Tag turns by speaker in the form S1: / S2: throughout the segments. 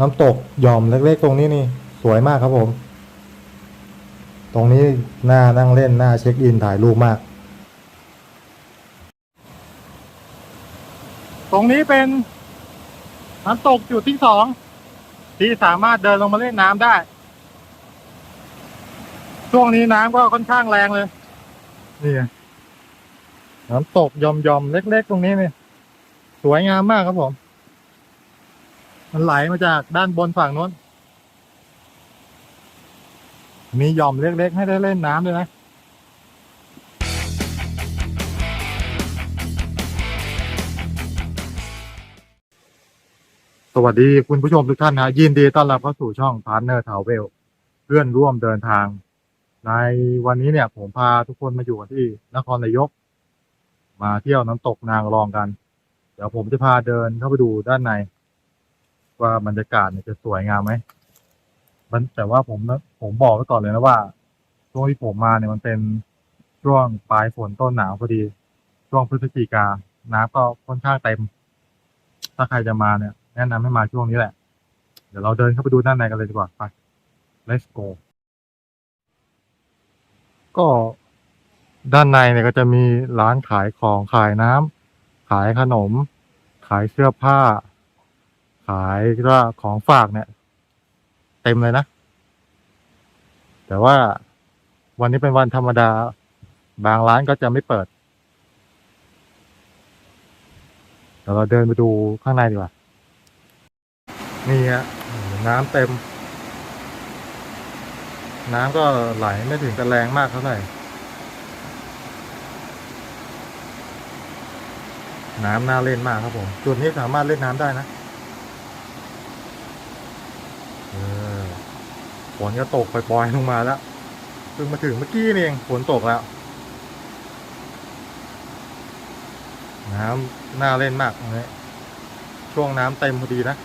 S1: น้ำตกหย่อมเล็กๆตรงนี้นี่ สวยมากครับผม ตรงนี้หน่านั่งเล่นหน่าเช็คอินถ่ายรูปมาก
S2: ตรงนี้เป็นน้ำตกจุดที่สองที่สามารถเดินลงมาเล่นน้ำได้ ช่วงนี้น้ำก็ค่อนข้างแรงเลย นี่ไงน้ำตกยอมยอมๆเล็ก ๆ ตรงนี้เนี่ยสวยงามมากครับผม มันไหลมาจากด้านบนฝั่งนู้น มีหย่อมเล็กๆ ให้ได้เล่นน้ำด้วยนะสวัสดีคุณผู้ชมทุกท่านนะยินดีต้อนรับเข้าสู่ช่อง Partner Travel เพื่อนร่วมเดินทาง ในวันนี้เนี่ย ผมพาทุกคนมาอยู่กันที่นครนายก มาเที่ยวน้ำตกนางรองกัน เดี๋ยวผมจะพาเดินเข้าไปดูด้านใน ว่าบรรยากาศเนี่ยจะสวยงามไหมมันแต่ว่าผมนะผมบอกไว้ก่อนเลยนะว่าช่วงที่ผมมาเนี่ยมันเป็นช่วงปลายฝนต้นหนาวพอดี ช่วงพฤศจิกาน้ำก็ค่อนข้างเต็ม ถ้าใครจะมาเนี่ยแนะนำให้มาช่วงนี้แหละ เดี๋ยวเราเดินเข้าไปดูด้านในกันเลยดีกว่าไป let's go ก็ด้านในเนี่ยก็จะมีร้านขายของขายน้ำขายขนม ขายเสื้อผ้า ขายก็ของฝากเนี่ย เต็มเลยนะ แต่ว่าวันนี้เป็นวันธรรมดา บางร้านก็จะไม่เปิดเดี๋ยวเราเดินไปดูข้างในดีกว่า นี่ฮะน้ำเต็ม น้ำก็ไหลไม่ถึงกับแรงมากเท่าไหร่ น้ำน่าเล่นมากครับผม จุดนี้สามารถเล่นน้ำได้นะ เออฝ นก็ตกปล่อยๆลงมาแล้วเพิ่งมาถึงเมื่อกี้นี่เองฝนตกแล้ว น้ำน่าเล่นมากตรงนี้ช่วงน้ำเต็มพอดีนะ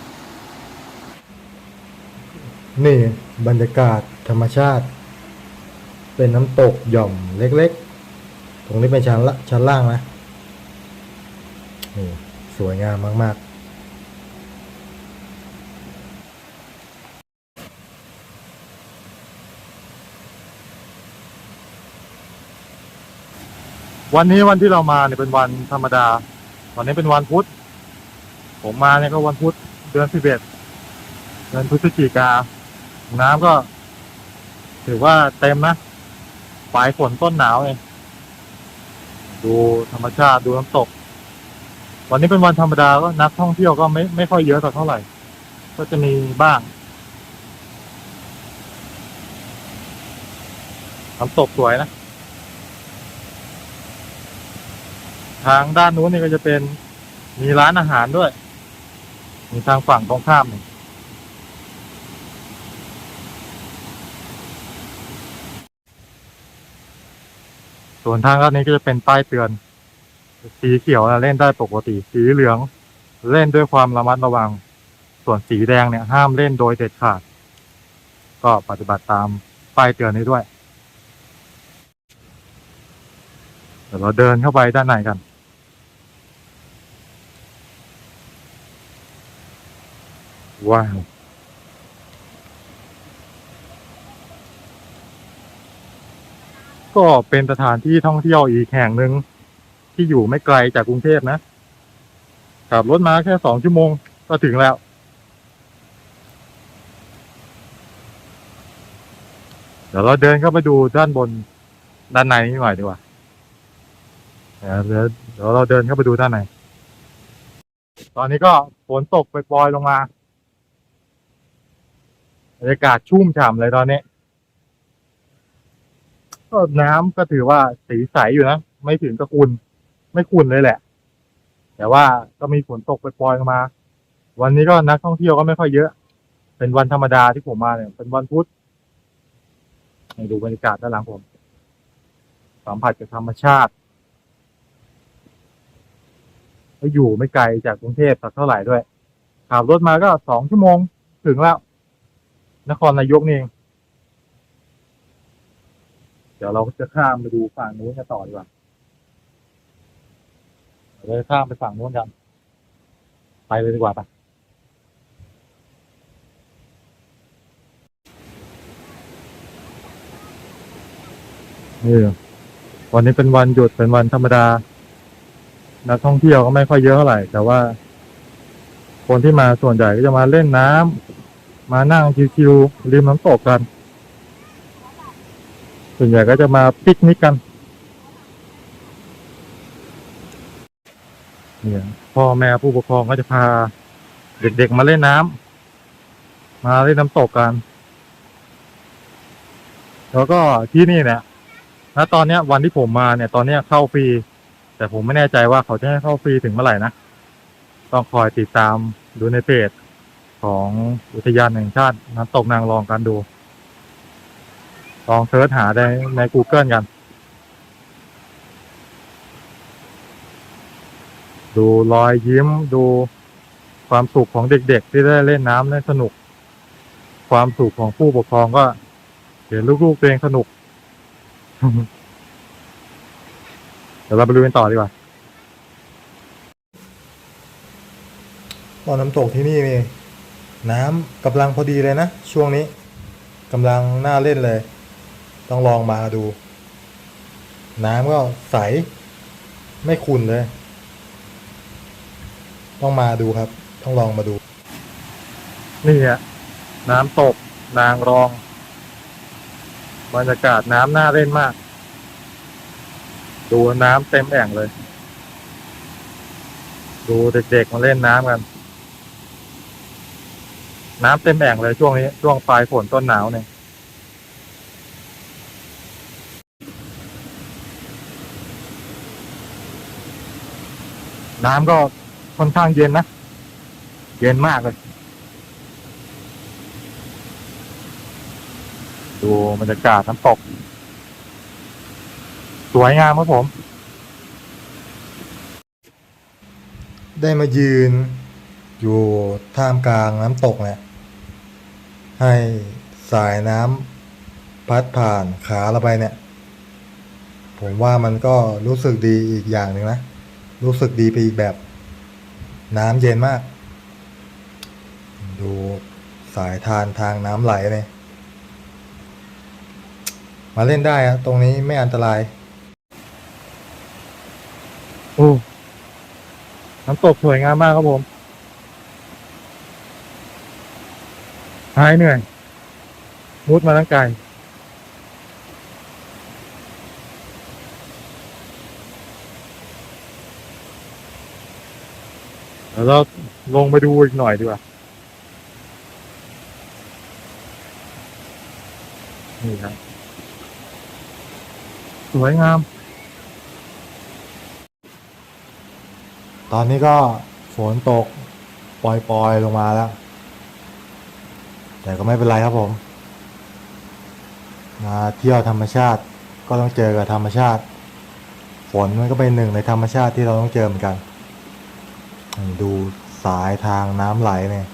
S2: นี่บรรยากาศธรรมชาติ เป็นน้ำตกหย่อมเล็กๆ ตรงนี้เป็นชั้นละชั้นล่างนะ นี่ สวยงามมาก ๆ วันนี้วันที่เรามาเนี่ยเป็นวันธรรมดา วันนี้เป็นวันพุธ ผมมาเนี่ยก็วันพุธเดือนสิบเอ็ดเดือนพฤศจิกา น้ำก็ ถือว่าเต็มนะปลายฝนต้นหนาวเองดูธรรมชาติดูน้ำตก วันนี้เป็นวันธรรมดาก็นักท่องเที่ยวก็ไม่ไม่ค่อยเยอะสักเท่าไหร่ ก็จะมีบ้างน้ำตกสวยนะ ทางด้านนู้นนี่ก็จะเป็นมีร้านอาหารด้วย มีทางฝั่งตรงข้ามนี่ส่วนทางด้านนี้ก็จะเป็นป้ายเตือน สีเขียวนะเล่นได้ปกติ สีเหลืองเล่นด้วยความระมัดระวัง ส่วนสีแดงเนี่ยห้ามเล่นโดยเด็ดขาด ก็ปฏิบัติตามป้ายเตือนนี้ด้วยเดี๋ยวเราเดินเข้าไปด้านในกัน ว้าวก็เป็นสถานที่ท่องเที่ยวอีกแห่งหนึ่งที่อยู่ไม่ไกลจากกรุงเทพนะขับรถมาแค่สองชั่วโมงก็ถึงแล้ว เดี๋ยวเราเดินเข้าไปดูด้านบนด้านในนี้หน่อยดีกว่าเดี๋ยวเดี๋ยวเดี๋ยวเราเดินเข้าไปดูด้านใน ตอนนี้ก็ฝนตกปล่อยๆลงมา บรรยากาศชุ่มฉ่ำเลยตอนนี้ก็น้ำก็ถือว่าสีใสอยู่นะ ไม่ถึงกับขุ่นไม่ขุ่นเลยแหละ แต่ว่าก็มีฝนตกปล่อยๆมา วันนี้ก็นักท่องเที่ยวก็ไม่ค่อยเยอะ เป็นวันธรรมดาที่ผมมาเนี่ย เป็นวันพุธให้ดูบรรยากาศด้านหลังผม สัมผัสกับธรรมชาติก็อยู่ไม่ไกลจากกรุงเทพสักเท่าไหร่ด้วยขับรถมาก็สองชั่วโมงถึงแล้ว นครนายกนี่เอง เดี๋ยวเราจะข้ามไปดูฝั่งนู้นกันต่อดีกว่าเราจะข้ามไปฝั่งนู้นกัน ไปเลยดีกว่าปะเออวันนี้เป็นวันหยุดเป็นวันธรรมดา นักท่องเที่ยวก็ไม่ค่อยเยอะเท่าไหร่ แต่ว่า คนที่มาส่วนใหญ่ก็จะมาเล่นน้ำ มานั่งชิวๆริมน้ำตกกัน ส่วนใหญ่ก็จะมาปิกนิกกันเนี่ยพ่อแม่ผู้ปกครองก็จะพา เด็กๆมาเล่นน้ำมาเล่นน้ำตกกัน แล้วก็ที่นี่เนี่ยณตอนเนี้ยวันที่ผมมาเนี่ย ตอนเนี้ยเข้าฟรี แต่ผมไม่แน่ใจว่าเขาจะให้เข้าฟรีถึงเมื่อไหร่นะ ต้องคอยติดตามดูในเพจ ของอุทยานแห่งชาติน้ำตกนางรองกันดู ลองเสิร์ชหาได้ใน Google กัน ดูรอยยิ้มดูความสุขของเด็กๆ ที่ได้เล่นน้ำเล่นสนุก ความสุขของผู้ปกครองก็เห็นลูกๆตัวเองสนุก เดี๋ยวเราไปดูกันต่อดีกว่า
S1: ตอนน้ำตกที่นี่นี่ น้ำกำลังพอดีเลยนะ ช่วงนี้กำลังน่าเล่นเลย ต้องลองมาดู น้ำก็ใส ไม่ขุ่นเลย ต้องมาดูครับ ต้องลองมาดู
S2: นี่ฮะน้ำตกนางรองบรรยากาศน้ำน่าเล่นมาก ดูน้ำเต็มแอ่งเลย ดูเด็กๆมาเล่นน้ำกัน น้ำเต็มแอ่งเลยช่วงนี้ ช่วงปลายฝนต้นหนาวเนี่ยน้ำก็ค่อนข้างเย็นนะ เย็นมากเลย ดูบรรยากาศน้ำตก สวยงามครับผม
S1: ได้มายืน อยู่ท่ามกลางน้ำตกเนี่ย ให้สายน้ำพัดผ่านขาเราไปเนี่ย ผมว่ามันก็รู้สึกดีอีกอย่างหนึ่งนะ รู้สึกดีไปอีกแบบน้ำเย็นมาก ดูสายทานทางน้ำไหลเลยมาเล่นได้อะตรงนี้ไม่อันตราย
S2: โอ้ น้ำตกสวยงามมากครับผม หายเหนื่อยมุดมาตั้งกลเดี๋ยวเราลงไปดูอีกหน่อยดีกว่า นี่ครับ สวยงาม
S1: ตอนนี้ก็ฝนตกปล่อยๆลงมาแล้ว แต่ก็ไม่เป็นไรครับผม มาเที่ยวธรรมชาติก็ต้องเจอกับธรรมชาติ ฝนมันก็เป็นหนึ่งในธรรมชาติที่เราต้องเจอเหมือนกัน ดูสายทางน้ำไหลเนี่ย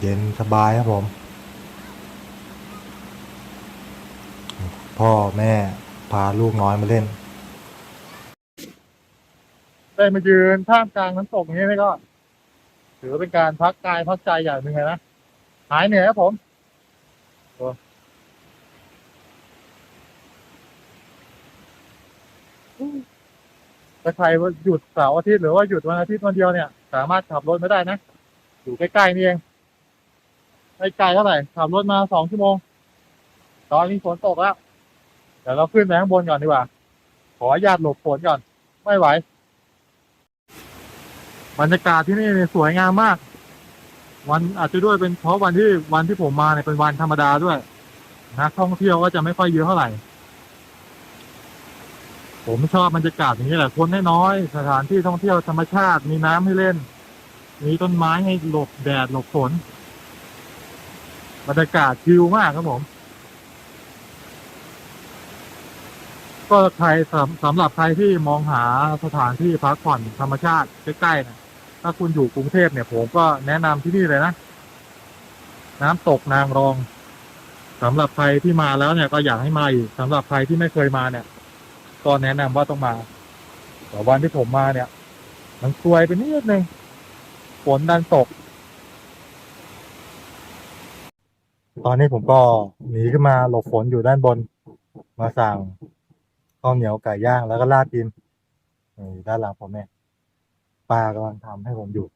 S1: เย็นสบายครับผม พ่อแม่พาลูกน้อยมาเล่น
S2: ได้มายืนท่ามกลางน้ำตกอย่างนี้นี่ก็ ถือว่าเป็นการพักกายพักใจอย่างหนึ่งนะหายเหนื่อยครับผมโอ้ถ้าใครว่าหยุดเสาร์อาทิตย์หรือว่าหยุดวันอาทิตย์วันเดียวเนี่ย สามารถขับรถมาได้นะ อยู่ใกล้ๆนี่เองไม่ไกลเท่าไหร่ขับรถมาสองชั่วโมง ตอนนี้ฝนตกแล้วเดี๋ยวเราขึ้นไปข้างบนก่อนดีกว่า ขออนุญาตหลบฝนก่อน ไม่ไหว บรรยากาศที่นี่สวยงามมาก วันอาจจะด้วยเป็นเพราะวันที่วันที่ผมมาเนี่ยเป็นวันธรรมดาด้วยนักท่องเที่ยวก็จะไม่ค่อยเยอะเท่าไหร่ ผมชอบบรรยากาศอย่างนี้แหละคนน้อยสถานที่ท่องเที่ยวธรรมชาติมีน้ำให้เล่น มีต้นไม้ให้หลบแดดหลบฝนบรรยากาศชิลมากครับผม ก็ใครสำสำหรับใครที่มองหาสถานที่พักผ่อนธรรมชาติใกล้ๆนะ ถ้าคุณอยู่กรุงเทพเนี่ย ผมก็แนะนำที่นี่เลยนะ น้ำตกนางรองสำหรับใครที่มาแล้วเนี่ยก็อยากให้มาอีกสำหรับใครที่ไม่เคยมาเนี่ย ก็แนะนำว่าต้องมาแต่วันที่ผมมาเนี่ย มันซวยไปนิดนึงฝนดันตก
S1: ตอนนี้ผมก็หนีขึ้นมาหลบฝนอยู่ด้านบน มาสั่งข้าวเหนียวไก่ย่างแล้วก็ลาดกินด้านหลังผมเนี่ย ป้ากำลังทำให้ผมอยู่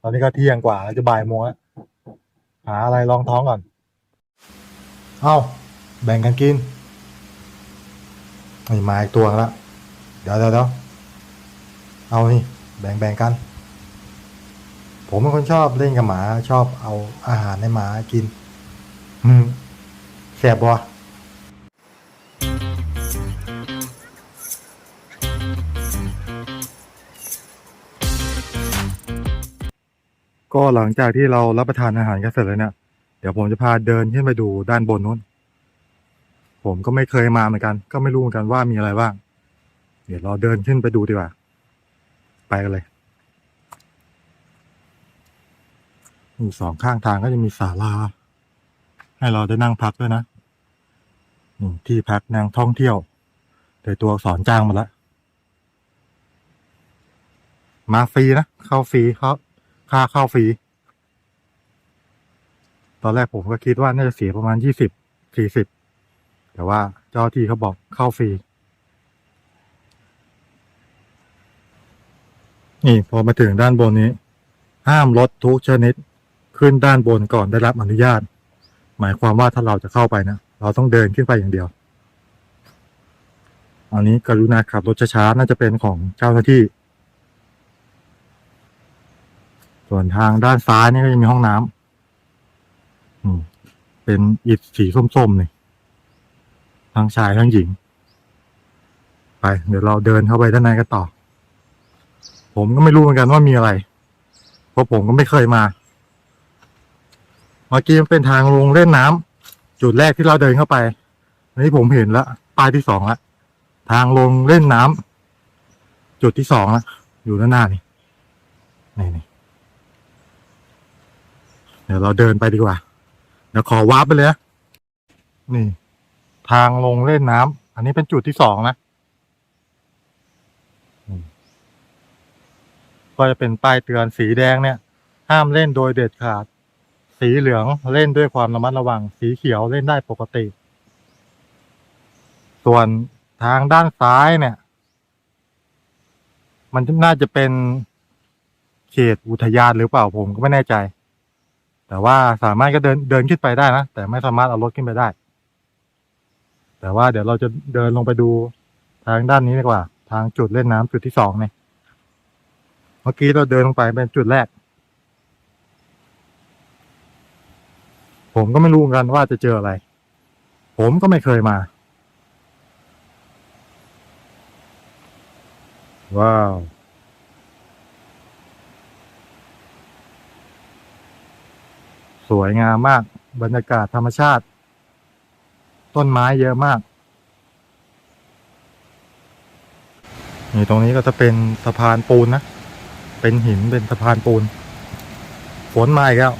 S1: ตอนนี้ก็เที่ยงกว่าแล้วจะบ่ายโมงแล้วหาอะไรรองท้องก่อน เอาแบ่งกันกินนี่มาอีกตัวแล้วเดี๋ยวเดี๋ยวเดี๋ยวเอานี่ แบ่งแบ่งกัน ผมเป็นคนชอบเล่นกับหมา ชอบเอาอาหารให้หมากิน อืมแสบบ่ ก็หลังจากที่เรารับประทานอาหารกันเสร็จแล้วเนี่ยเดี๋ยวผมจะพาเดินขึ้นไปดูด้านบนนู้น ผมก็ไม่เคยมาเหมือนกัน ก็ไม่รู้เหมือนกันว่ามีอะไรบ้าง เดี๋ยวเราเดินขึ้นไปดูดีกว่า ไปกันเลยอยู่สองข้างทางก็จะมีศาลา ให้เราได้นั่งพักด้วยนะนี่ที่พักนางท่องเที่ยวโดยตัวอักษรจ้างมาแล้วมาฟรีนะ เข้าฟรีเขา ค่าเข้าฟรี ตอนแรกผมก็คิดว่าน่าจะเสียประมาณยี่สิบสี่สิบแต่ว่าเจ้าที่เขาบอกเข้าฟรี นี่พอมาถึงด้านบนนี้ ห้ามรถทุกชนิดขึ้นด้านบนก่อนได้รับอนุญาต หมายความว่าถ้าเราจะเข้าไปนะ เราต้องเดินขึ้นไปอย่างเดียว อันนี้กรุณาขับรถช้าๆน่าจะเป็นของเจ้าหน้าที่ ส่วนทางด้านซ้ายนี่ก็จะมีห้องน้ำอืมเป็นอิฐสีส้มๆนี่ทั้งชายทั้งหญิง ไป เดี๋ยวเราเดินเข้าไปด้านในกันต่อ ผมก็ไม่รู้เหมือนกันว่ามีอะไร เพราะผมก็ไม่เคยมา เมื่อกี้มันเป็นทางลงเล่นน้ำจุดแรกที่เราเดินเข้าไปอันนี้ผมเห็นล้วป้ายที่สองละทางลงเล่นน้ำจุดที่สองละอยู่ด้านหน้านี่นี่นี่ เดี๋ยวเราเดินไปดีกว่า เดี๋ยวขอวาร์ปไปเลยนะนี่ ทางลงเล่นน้ำอันนี้เป็นจุดที่สองนะก็จะเป็นป้ายเตือนสีแดงเนี่ย ห้ามเล่นโดยเด็ดขาด สีเหลืองเล่นด้วยความระมัดระวัง สีเขียวเล่นได้ปกติ ส่วนทางด้านซ้ายเนี่ย มันน่าจะเป็นเขตอุทยานหรือเปล่าผมก็ไม่แน่ใจ แต่ว่าสามารถก็เดินเดินขึ้นไปได้นะ แต่ไม่สามารถเอารถขึ้นไปได้ แต่ว่าเดี๋ยวเราจะเดินลงไปดูทางด้านนี้ดีกว่า ทางจุดเล่นน้ำจุดที่สองเนี่ยเมื่อกี้เราเดินลงไปเป็นจุดแรก ผมก็ไม่รู้กันว่าจะเจออะไร ผมก็ไม่เคยมา ว้าว วยงามมาก บรรยากาศธรรมชาติ ต้นไม้เยอะมาก นี่ตรงนี้ก็จะเป็นสะพานปูนนะ เป็นหินเป็นสะพานปูน ฝนมาอีกแล้ว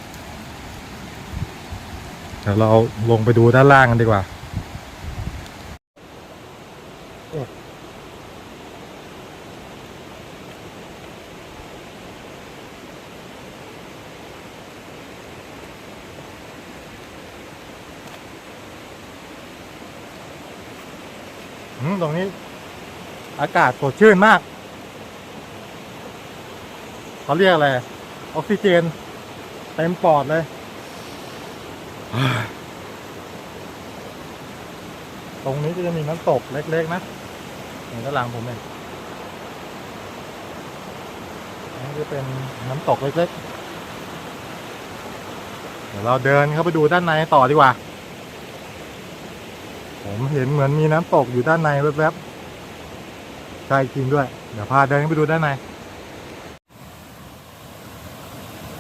S1: เดี๋ยวเราลงไปดูด้านล่างกันดีกว่า ตรงนี้ อากาศสดชื่นมาก เขาเรียกอะไร ออกซิเจน เต็มปอดเลย ตรงนี้ก็จะมีน้ำตกเล็ก ๆ นะเห็นด้านหลังผมเองอันนี้จะเป็นน้ำตกเล็ก ๆ เดี๋ยวเราเดินเข้าไปดูด้านในต่อดีกว่า ผมเห็นเหมือนมีน้ำตกอยู่ด้านในแวบๆใช่จริงด้วย เดี๋ยวพาเดินไปดูด้านใน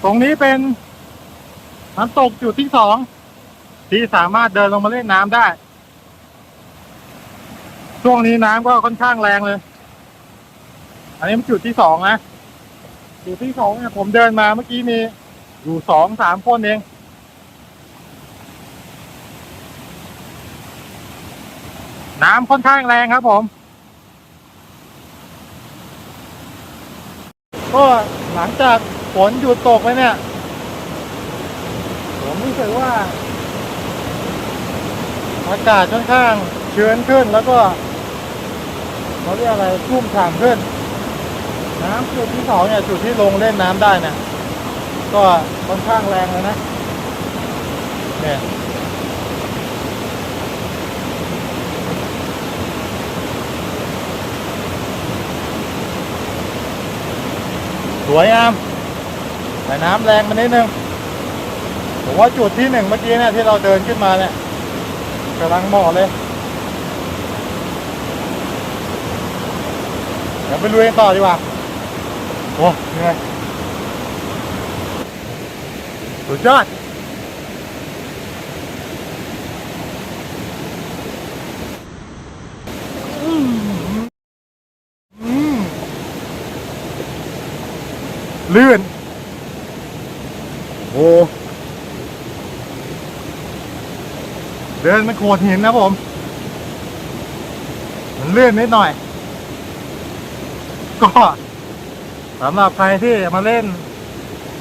S1: ตรงนี้เป็นน้ำตกจุดที่สองที่สามารถเดินลงมาเล่นน้ำได้ ช่วงนี้น้ำก็ค่อนข้างแรงเลย อันนี้เป็นจุดที่สองนะ จุดที่สองเนี่ยผมเดินมาเมื่อกี้มีอยู่สองสามคนเอง น้ำค่อนข้างแรงครับผม ก็หลังจากฝนหยุดตกไปเนี่ย
S2: ผมรู้สึกว่า อากาศค่อนข้างชื้นขึ้นแล้วก็เขาเรียกอะไรชุ่มฉ่ำขึ้น น้ำจุดที่สองเนี่ยจุดที่ลงเล่นน้ำได้เนี่ยก็ค่อนข้างแรงเลยนะเนี่ย วยงามแต่น้ำแรงมานิดนึงผมว่าจุดที่หนึ่งเมื่อกี้เนี่ยที่เราเดินขึ้นมาเนี่ยกำลังเหมาะเลยเดี๋ยวไปลุยกันต่อดีกว่าโอ้เหนื่อยสุดยอด อืมอืม ลื่น โอ้เดินมันโขดหินนะผม มันลื่อนนิดหน่อย ก็สำหรับใครที่มาเล่น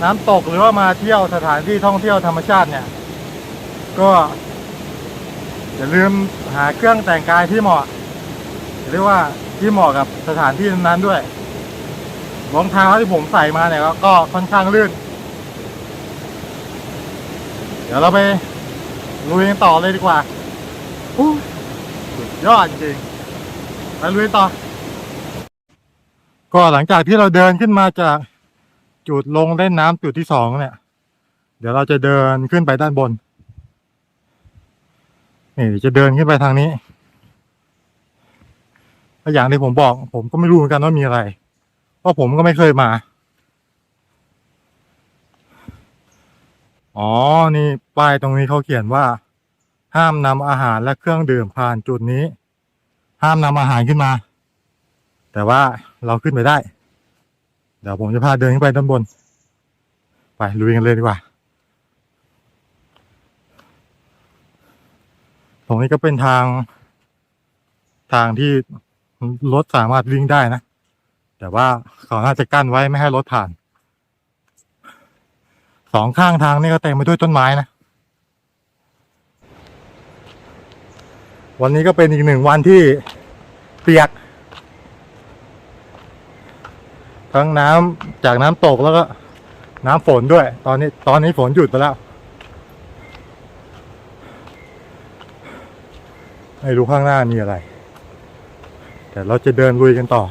S2: น้ำตกหรือว่ามาเที่ยวสถานที่ท่องเที่ยวธรรมชาติเนี่ย ก็อย่าลืมหาเครื่องแต่งกายที่เหมาะเรียกว่าที่เหมาะกับสถานที่นั้นด้วย รองเท้าที่ผมใส่มาเนี่ยก็ก็ค่อนข้างลื่น เดี๋ยวเราไปลุยกันต่อเลยดีกว่าอู้สุดยอดจริงไปลุยต่อ ก็หลังจากที่เราเดินขึ้นมาจากจุดลงเล่นน้ำจุดที่สองเนี่ย เดี๋ยวเราจะเดินขึ้นไปด้านบนนี่จะเดินขึ้นไปทางนี้ อย่างที่ผมบอก ผมก็ไม่รู้เหมือนกันว่ามีอะไร เพราะผมก็ไม่เคยมา อ๋อ นี่ป้ายตรงนี้เขาเขียนว่า ห้ามนำอาหารและเครื่องดื่มผ่านจุดนี้ ห้ามนำอาหารขึ้นมา แต่ว่าเราขึ้นไปได้ เดี๋ยวผมจะพาเดินขึ้นไปด้านบน ไปลุยกันเลยดีกว่า ตรงนี้ก็เป็นทางทางที่รถสามารถวิ่งได้นะ แต่ว่าเขาน่าจะกั้นไว้ไม่ให้รถผ่าน สองข้างทางนี่ก็เต็มไปด้วยต้นไม้นะ วันนี้ก็เป็นอีกหนึ่งวันที่เปียก ทั้งน้ำจากน้ำตกแล้วก็น้ำฝนด้วย ตอนนี้ตอนนี้ฝนหยุดไปแล้วไม่รู้ข้างหน้ามีอะไร แต่เราจะเดินลุยกันต่อ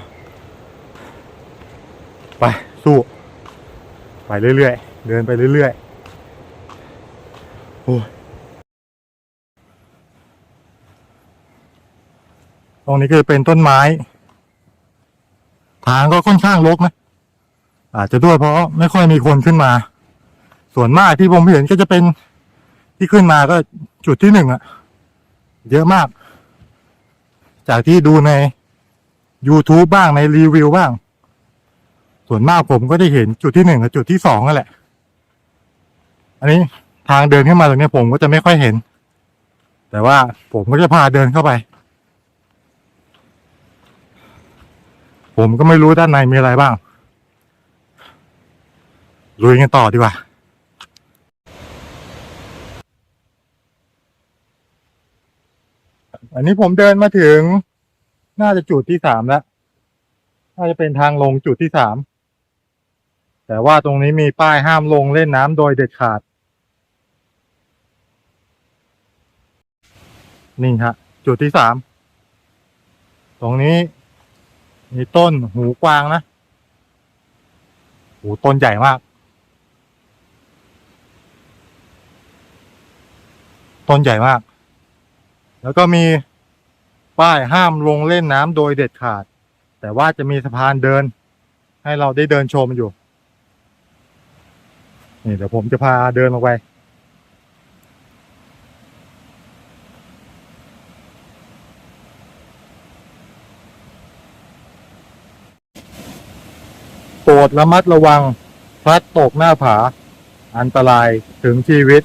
S2: ไป สู้ ไปเรื่อยๆ เดินไปเรื่อยๆ โอ้ยตรงนี้คือเป็นต้นไม้ ทางก็ค่อนข้างรกนะ อาจจะด้วยเพราะไม่ค่อยมีคนขึ้นมา ส่วนมากที่ผมเห็นก็จะเป็นที่ขึ้นมาก็จุดที่หนึ่งอะเยอะมาก จากที่ดูใน YouTube บ้างในรีวิวบ้าง ส่วนมากผมก็ได้เห็นจุดที่หนึ่งกับจุดที่สองนั่นแหละ อันนี้ทางเดินขึ้นมาตรงนี้ผมก็จะไม่ค่อยเห็น แต่ว่าผมก็จะพาเดินเข้าไป ผมก็ไม่รู้ด้านในมีอะไรบ้างลุยกันต่อดีกว่าอันนี้ผมเดินมาถึง น่าจะจุดที่สามแล้ว น่าจะเป็นทางลงจุดที่สาม แต่ว่าตรงนี้มีป้ายห้ามลงเล่นน้ำโดยเด็ดขาด นี่ฮะ จุดที่สาม ตรงนี้ มีต้นหูกวางนะ หูต้นใหญ่มาก ต้นใหญ่มาก แล้วก็มีป้ายห้ามลงเล่นน้ำโดยเด็ดขาด แต่ว่าจะมีสะพานเดิน ให้เราได้เดินชมอยู่ นี่เดี๋ยวผมจะพาเดินลงไป โปรดระมัดระวัง พลัดตกหน้าผา อันตรายถึงชีวิต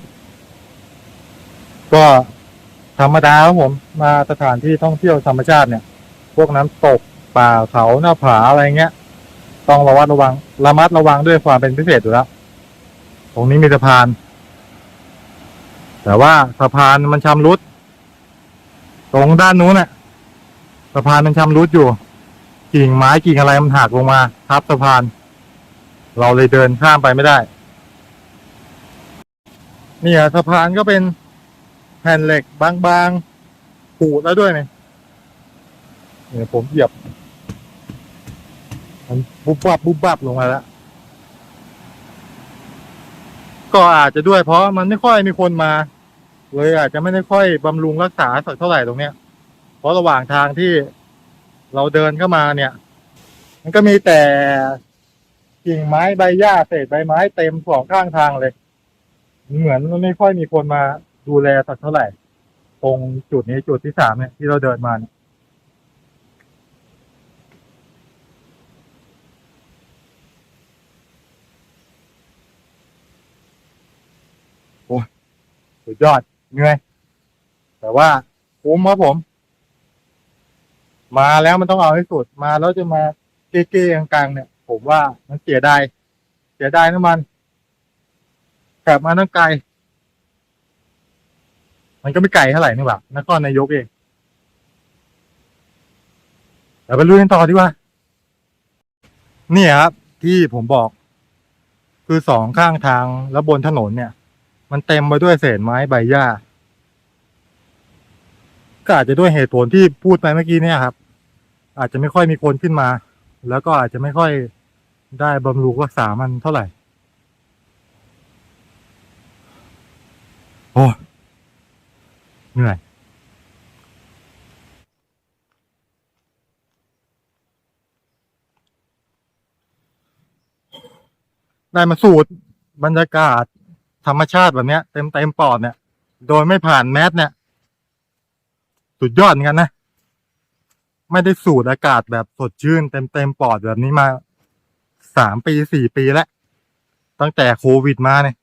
S2: ก็ธรรมดาครับผมมาสถานที่ท่องเที่ยวธรรมชาติเนี่ย พวกน้ำตกป่าเขาหน้าผาอะไรเงี้ย ต้องระวัดระวัง ระมัดระวังด้วยความเป็นพิเศษอยู่แล้ว ตรงนี้มีสะพาน แต่ว่าสะพานมันชำรุด ตรงด้านนู้นน่ะสะพานมันชำรุดอยู่ กิ่งไม้กิ่งอะไรมันหักลงมาทับสะพาน เราเลยเดินข้ามไปไม่ได้นี่ยสะพานก็เป็นแผ่นเหล็กบางๆปูดแล้วด้วยเนี่ยเนี่ยผมเหยียบ มันบุบบับบุบบับลงมาแล้ว ก็อาจจะด้วยเพราะมันไม่ค่อยมีคนมา เลยอาจจะไม่ได้ค่อยบำรุงรักษาสักเท่าไหร่ตรงเนี้ย เพราะระหว่างทางที่เราเดินเข้ามาเนี่ย มันก็มีแต่กิ่งไม้ใบหญ้าเศษใบไม้เต็มสองข้างทางเลย เหมือนมันไม่ค่อยมีคนมาดูแลสักเท่าไหร่ ตรงจุดนี้จุดที่สามเนี่ยที่เราเดินมาเนี่ย สุดยอดเหนื่อย แต่ว่าคุ้มครับผม มาแล้วมันต้องเอาให้สุดมาแล้วจะมาเก้ๆกลางๆเนี่ย ผมว่ามันเสียดายเสียดายน้ำมันกลับมาตั้งไกล มันก็ไม่ไกลเท่าไหร่นี่หว่านครนายกเองเดี๋ยวไปลุยกันต่อดีกว่าเนี่ยครับ ที่ผมบอก คือสองข้างทางแล้วบนถนนเนี่ย มันเต็มไปด้วยเศษไม้ใบหญ้า ก็อาจจะด้วยเหตุผลที่พูดไปเมื่อกี้เนี่ยครับ อาจจะไม่ค่อยมีคนขึ้นมา แล้วก็อาจจะไม่ค่อยได้บำรุงรักษามันเท่าไหร่ โอ้เหนื่อยได้มาสูตรบรรยากาศ ธรรมชาติแบบเนี้ยเต็มเต็มปอดเนี่ย โดยไม่ผ่านแมสเนี่ย สุดยอดเหมือนกันนะ ไม่ได้สูดอากาศแบบสดชื่นเต็มเต็มปอดแบบนี้มาสามปีสี่ปีแล้ว ตั้งแต่โควิดมาเนี่ย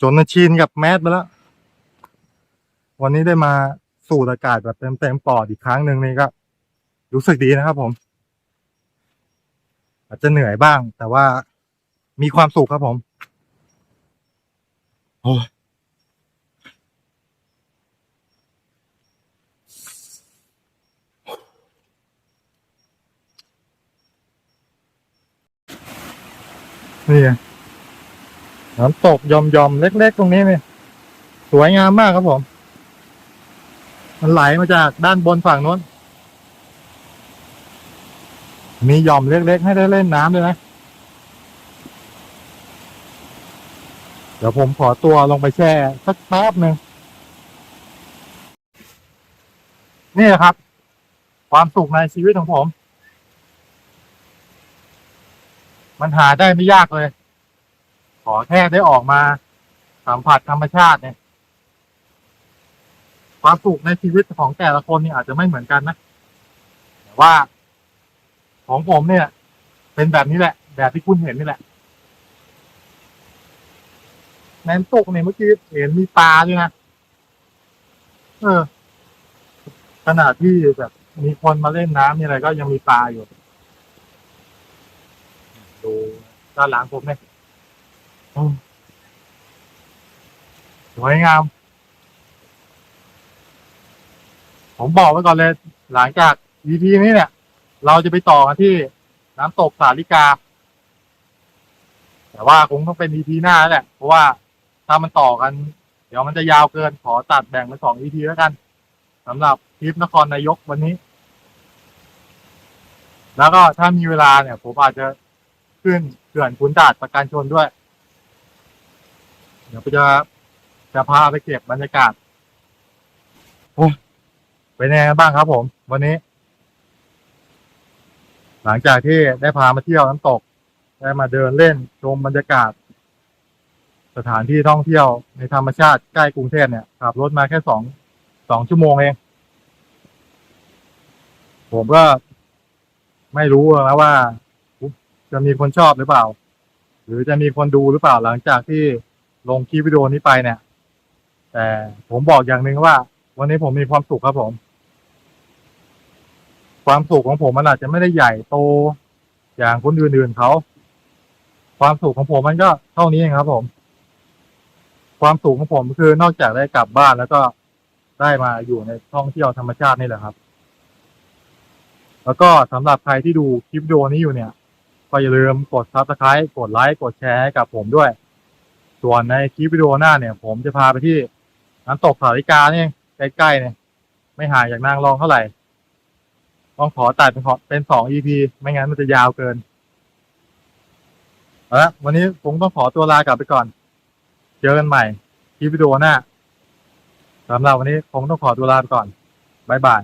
S2: จนชินกับแมสไปแล้ว วันนี้ได้มาสูดอากาศแบบเต็มเต็มปอดอีกครั้งหนึ่งนี่ก็รู้สึกดีนะครับผม อาจจะเหนื่อยบ้าง แต่ว่ามีความสุขครับผม โอ้นี่ไงน้ำตกยอมยอมเล็ก ๆ ตรงนี้เนี่ยสวยงามมากครับผม มันไหลมาจากด้านบนฝั่งโน้น มียอมเล็ก ๆ ให้ได้เล่นน้ำด้วยนะ ดี๋ยวผมขอตัวลงไปแช่ สักแป๊บหนึ่งนี่ครับ ความสุขในชีวิตของผม มันหาได้ไม่ยากเลย ขอแค่ได้ออกมาสัมผัสธรรมชาติเนี่ย ความสุขในชีวิตของแต่ละคนนี่อาจจะไม่เหมือนกันนะแต่ว่า ของผมเนี่ย เป็นแบบนี้แหละ แบบที่คุณเห็นนี่แหละ นน้ำตกเนี่ยเมื่อกี้เห็นมีปลาด้วยนะ เออ ขนาดที่แบบมีคนมาเล่นน้ำมีอะไรก็ยังมีปลาอยู่ ดูด้านหลังผมเนี่ยสวยงาม ผมบอกไว้ก่อนเลย หลังจาก EP นี้เนี่ย เราจะไปต่อกันที่น้ำตกสาลิกา แต่ว่าคงต้องเป็น EP หน้าแหละ เพราะว่า ถ้ามันต่อกัน เดี๋ยวมันจะยาวเกินขอตัดแบ่งเป็นสอง EP แล้วกันสำหรับทริปนครนายกวันนี้ แล้วก็ถ้ามีเวลาเนี่ยผมอาจจะขึ้นเขื่อนขุนด่านประการชนด้วย เดี๋ยวจะจะพาไปเก็บบรรยากาศโอ้ยเป็นยังไงบ้างครับผม วันนี้ หลังจากที่ได้พามาเที่ยวน้ำตก ได้มาเดินเล่นชมบรรยากาศ สถานที่ท่องเที่ยวในธรรมชาติใกล้กรุงเทพเนี่ยขับรถมาแค่สองสองชั่วโมงเอง ผมก็ไม่รู้นะว่า จะมีคนชอบหรือเปล่า หรือจะมีคนดูหรือเปล่าหลังจากที่ลงคลิปวิดีโอนี้ไปเนี่ย แต่ผมบอกอย่างหนึ่งว่า วันนี้ผมมีความสุขครับผม ความสุขของผมมันอาจจะไม่ได้ใหญ่โตอย่างคนอื่นๆเขา ความสุขของผมมันก็เท่านี้เองครับผม ความสูงของผมคือนอกจากได้กลับบ้านแล้วก็ได้มาอยู่ในท่องเที่ยวธรรมชาตินี่แหละครับ แล้วก็สำหรับใครที่ดูคลิปวิดีโอนี้อยู่เนี่ย ก็อย่าลืมกดซับสไคร b ์กดไลค์กดแชร์ให้กับผมด้วย ส่วนในคลิปวิดีโอหน้าเนี่ย ผมจะพาไปที่น้ำตกสาริกาเนี่ยใกล้ๆเนี่ย ไม่ห่างจากนางรองเท่าไหร่ต้องขอตัดเป็นขอเป็นสอง EP ไม่งั้นมันจะยาวเกินเอาละวันนี้ผมต้องขอตัวลากลับไปก่อน เจอกันใหม่คลิปวิดีโอหน้าสำหรับวันนี้ผมต้องขอตัวลาไปก่อน บ๊ายบาย